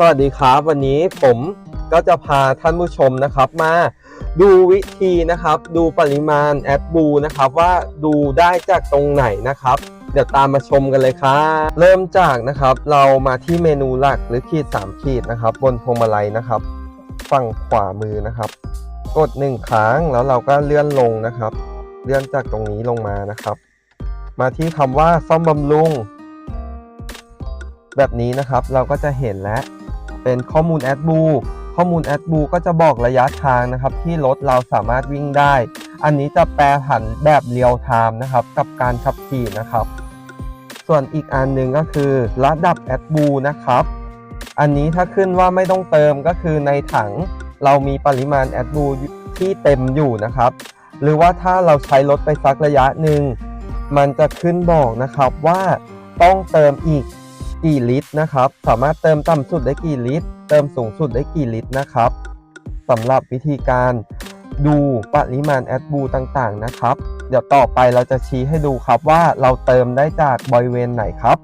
สวัสดีครับ วันนี้ผมก็จะพาท่านผู้ชมนะครับมาดูวิธีนะครับดูปริมาณแอดบูนะครับว่าดูได้จากตรงไหนนะครับ เดี๋ยวตามมาชมกันเลยครับเริ่มจากนะครับเรามาที่เมนูหลักหรือขีด 3 ขีดนะครับ บนพวงมาลัยนะครับ ฝั่งขวามือนะครับ กดหนึ่งครั้งแล้วเราก็เลื่อนลงนะครับ เลื่อนจากตรงนี้ลงมานะครับ มาที่คำว่าซ่อมบำรุง แบบนี้นะครับเราก็จะเห็นแล้วเป็นข้อมูลแอดบูข้อมูลแอดบูก็จะบอกระยะทางนะครับ ที่รถเราสามารถวิ่งได้ อันนี้จะแปลผันแบบเรียลไทม์นะครับ กับการขับขี่นะครับ ส่วนอีกอันหนึ่งก็คือระดับแอดบูนะครับ อันนี้ถ้าขึ้นว่าไม่ต้องเติมก็คือในถังเรามีปริมาณแอดบูที่เต็มอยู่นะครับ หรือว่าถ้าเราใช้รถไปสักระยะหนึ่งมันจะขึ้นบอกนะครับว่าต้องเติมอีก กี่ลิตรนะครับ สามารถเติมต่ำสุดได้กี่ลิตร เติมสูงสุดได้กี่ลิตรนะครับสำหรับวิธีการดูปริมาณแอดบูต่างๆนะครับ เดี๋ยวต่อไปเราจะชี้ให้ดูครับว่าเราเติมได้จากบริเวณไหนครับ